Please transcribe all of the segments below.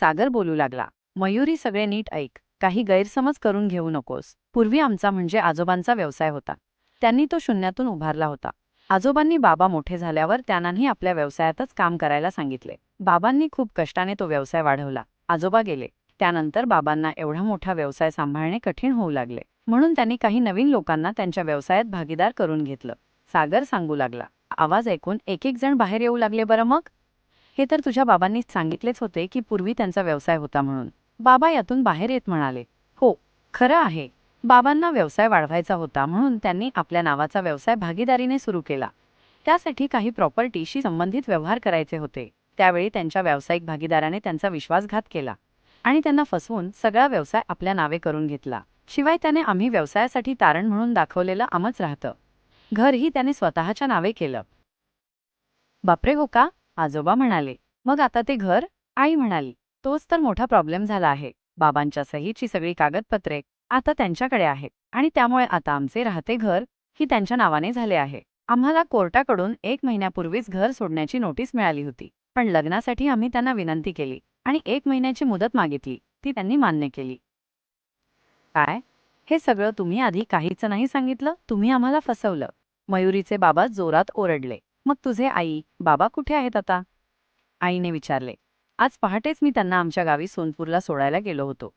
सागर बोलू लागला मयुरी सगळे नीट ऐक काही गैरसमज करून घेऊ नकोस. पूर्वी आमचा म्हणजे आजोबांचा व्यवसाय होता. त्यांनी तो शून्यातून उभारला होता. आजोबांनी बाबा मोठे झाल्यावर त्यांनाही आपल्या व्यवसायातच काम करायला सांगितले. बाबांनी खूप कष्टाने तो व्यवसाय वाढवला. आजोबा गेले. त्यानंतर बाबांना एवढा मोठा व्यवसाय सांभाळणे कठीण होऊ लागले. म्हणून त्यांनी काही नवीन लोकांना त्यांच्या व्यवसायात भागीदार करून घेतलं. सागर सांगू लागला आवाज ऐकून एक एक जण बाहेर येऊ लागले बरं मग? हे तर तुझ्या बाबांनी सांगितलेच होते की पूर्वी त्यांचा व्यवसाय होता म्हणून. बाबा यातून बाहेर येत म्हणाले हो खरं आहे. बाबांना व्यवसाय वाढवायचा होता म्हणून त्यांनी आपल्या नावाचा व्यवसाय भागीदारीने सुरू केला. त्यासाठी काही प्रॉपर्टीशी संबंधित व्यवहार करायचे होते. त्यावेळी त्यांच्या व्यावसायिक भागीदाराने त्यांचा विश्वासघात केला आणि त्यांना फसवून सगळा व्यवसाय आपल्या नावे करून घेतला. शिवाय त्याने आम्ही व्यवसायासाठी तारण म्हणून दाखवलेलं आमच राहतं. घरही त्याने स्वतःच्या नावे केलं. बापरे हो का? आजोबा म्हणाले मग आता ते घर? आई म्हणाली तोच तर मोठा प्रॉब्लेम झाला आहे. बाबांच्या सहीची सगळी कागदपत्रे आता त्यांच्याकडे आहेत आणि त्यामुळे आता आमचे राहते घर ही त्यांच्या नावाने झाले आहे. आम्हाला कोर्टाकडून एक महिन्यापूर्वीच घर सोडण्याची नोटीस मिळाली होती. पण लग्नासाठी आम्ही त्यांना विनंती केली आणि एक महिन्याची मुदत मागितली. ती त्यांनी मान्य केली. काय? हे सगळं तुम्ही आधी काहीच नाही सांगितलं? तुम्ही आम्हाला फसवलं. मयुरीचे बाबा जोरात ओरडले. मग तुझे आई बाबा कुठे आहेत आता? आईने विचारले. आज पहाटेच मी त्यांना आमच्या गावी सोनपूरला सोडायला गेलो होतो.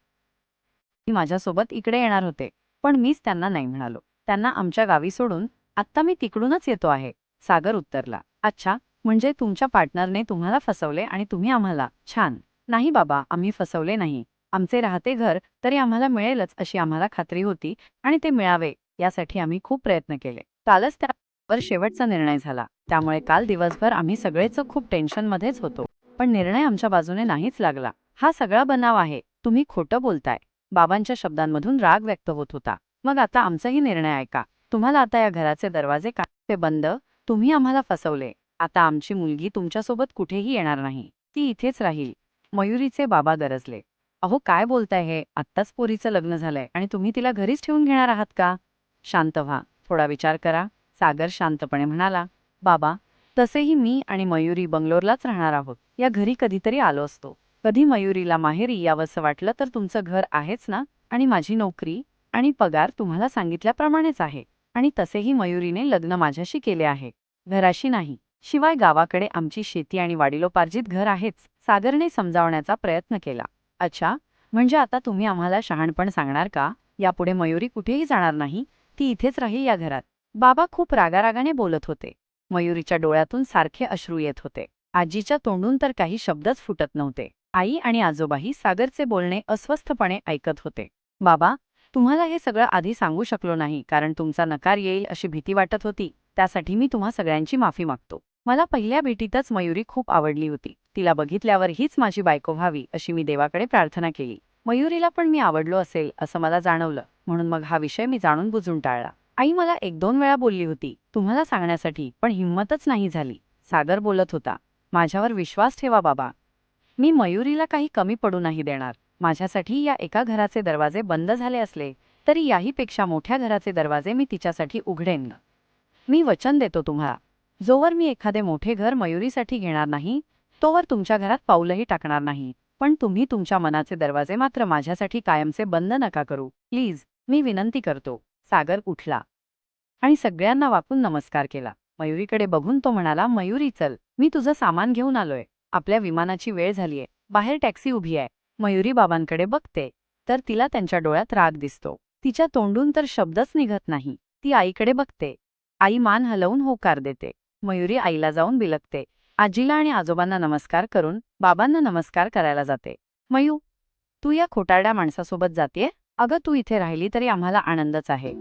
मी माझ्यासोबत इकडे येणार होते पण मीच त्यांना नाही म्हणालो. त्यांना आमच्या गावी सोडून आत्ता मी तिकडूनच येतो आहे सागर उत्तरला. अच्छा म्हणजे तुमच्या पार्टनरने तुम्हाला फसवले आणि तुम्ही आम्हाला? छान. नाही बाबा आम्ही फसवले नाही. आमचे राहते घर तरी आम्हाला मिळेलच अशी आम्हाला खात्री होती आणि ते मिळावे यासाठी आम्ही खूप प्रयत्न केले. कालच त्यावर शेवटचा निर्णय झाला. त्यामुळे काल दिवसभर आम्ही सगळेच खूप टेन्शनमध्येच होतो. पण निर्णय आमच्या बाजूने नाहीच लागला. हा सगळा बनाव आहे. तुम्ही खोटं बोलताय. बाबांच्या शब्दांमधून राग व्यक्त होत होता. मग आता आमचाही निर्णय ऐका. तुम्हाला आता या घराचे दरवाजे का ते बंद. तुम्ही आम्हाला फसवले. आता आमची मुलगी तुमच्यासोबत कुठेही येणार नाही. ती इथेच राहील. मयुरीचे बाबा गरजले. अहो काय बोलताय हे? आत्ताच पोरीचं लग्न झालंय आणि तुम्ही तिला घरीच ठेवून घेणार आहात का? शांत व्हा थोडा विचार करा. सागर शांतपणे म्हणाला. बाबा तसेही मी आणि मयुरी बंगलोरलाच राहणार आहोत. या घरी कधीतरी आलो असतो. कधी मयुरीला माहेरी यावंसं वाटलं तर तुमचं घर आहेच ना? आणि माझी नोकरी आणि पगार तुम्हाला सांगितल्याप्रमाणेच आहे. आणि तसेही मयुरीने लग्न माझ्याशी केले आहे. घराशी नाही. शिवाय गावाकडे आमची शेती आणि वाडिलोपार्जित घर आहेच सागरने समजावण्याचा प्रयत्न केला. अच्छा म्हणजे आता तुम्ही आम्हाला शहाणपण सांगणार का? यापुढे मयुरी कुठेही जाणार नाही. ती इथेच राहील या घरात. बाबा खूप रागारागाने बोलत होते. मयुरीच्या डोळ्यातून सारखे अश्रू येत होते. आजीच्या तोंडून तर काही शब्दच फुटत नव्हते. आई आणि आजोबाही सागरचे बोलणे अस्वस्थपणे ऐकत होते. बाबा तुम्हाला हे सगळं आधी सांगू शकलो नाही कारण तुमचा नकार येईल अशी भीती वाटत होती. त्यासाठी मी तुम्हा सगळ्यांची माफी मागतो. मला पहिल्या भेटीतच मयुरी खूप आवडली होती. तिला बघितल्यावर हीच माझी बायको व्हावी अशी मी देवाकडे प्रार्थना केली. मयुरीला पण मी आवडलो असेल असं मला जाणवलं. म्हणून मग हा विषय मी जाणून बुजून टाळला. आई मला एक दोन वेळा बोलली होती तुम्हाला सांगण्यासाठी पण हिंमतच नाही झाली. सादर बोलत होता माझ्यावर विश्वास ठेवा बाबा. मी मयुरीला काही कमी पडू नाही देणार. माझ्यासाठी या एका घराचे दरवाजे बंद झाले असले तरी याहीपेक्षा मोठ्या घराचे दरवाजे मी तिच्यासाठी उघडेन. मी वचन देतो तुम्हाला. जोवर मी एखादे मोठे घर मयुरीसाठी घेणार नाही तोवर तुमच्या घरात पाऊलही टाकणार नाही. पण तुम्ही तुमच्या मनाचे दरवाजे मात्र माझ्यासाठी कायमचे बंद नका करू. प्लीज मी विनंती करतो. सागर उठला आणि सगळ्यांना वाकून नमस्कार केला. मयुरीकडे बघून तो म्हणाला मयुरी चल मी तुझं सामान घेऊन आलोय. आपल्या विमानाची वेळ झालीये. बाहेर टॅक्सी उभी आहे. मयुरी बाबांकडे बघते तर तिला त्यांच्या डोळ्यात राग दिसतो. तिच्या तोंडून तर शब्दच निघत नाही. ती आईकडे बघते. आई मान हलवून होकार देते. मयुरी आईला जाऊन बिलकते आजीला आणि आजोबांना नमस्कार करून बाबांना नमस्कार करायला जाते. मयू तू या खोटारड्या माणसासोबत जातेय? अगं तू इथे राहिली तरी आम्हाला आनंदच आहे.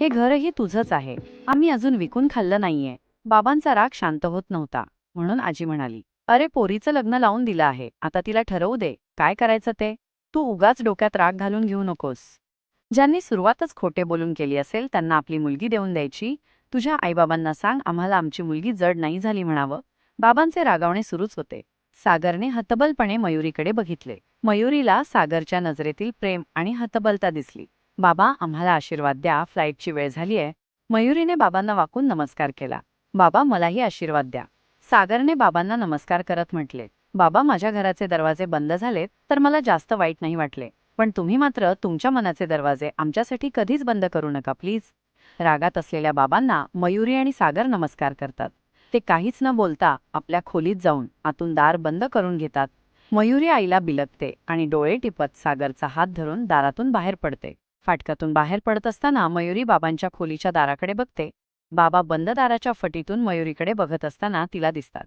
हे घरही तुझंच आहे. आम्ही अजून विकून खाल्लं नाहीये. बाबांचा राग शांत होत नव्हता म्हणून आजी म्हणाली अरे पोरीचं लग्न लावून दिलं आहे. आता तिला ठरवू दे. काय करायचं ते? तू उगाच डोक्यात राग घालून घेऊ नकोस. ज्यांनी सुरुवातच खोटे बोलून केली असेल त्यांना आपली मुलगी देऊन द्यायची. तुझ्या आईबाबांना सांग आम्हाला आमची मुलगी जड नाही झाली म्हणावं. बाबांचे रागावणे सुरूच होते. सागरने हतबलपणे मयुरीकडे बघितले. मयुरीला सागरच्या नजरेतील प्रेम आणि हतबलता दिसली. बाबा आम्हाला आशीर्वाद द्या फ्लाईटची वेळ झालीय मयुरीने बाबांना वाकून नमस्कार केला. बाबा मलाही आशीर्वाद द्या. सागरने बाबांना नमस्कार करत म्हटले. बाबा माझ्या घराचे दरवाजे बंद झालेत तर मला जास्त वाईट नाही वाटले. पण तुम्ही मात्र तुमच्या मनाचे दरवाजे आमच्यासाठी कधीच बंद करू नका प्लीज. रागात असलेल्या बाबांना मयुरी आणि सागर नमस्कार करतात. ते काहीच न बोलता आपल्या खोलीत जाऊन आतून दार बंद करून घेतात. मयुरी आईला बिलगते आणि डोळे टिपत सागरचा हात धरून दारातून बाहेर पडते. फाटकातून बाहेर पडत असताना मयुरी बाबांच्या खोलीच्या दाराकडे बघते. बाबा बंद दाराच्या फटीतून मयुरीकडे बघत असताना तिला दिसतात.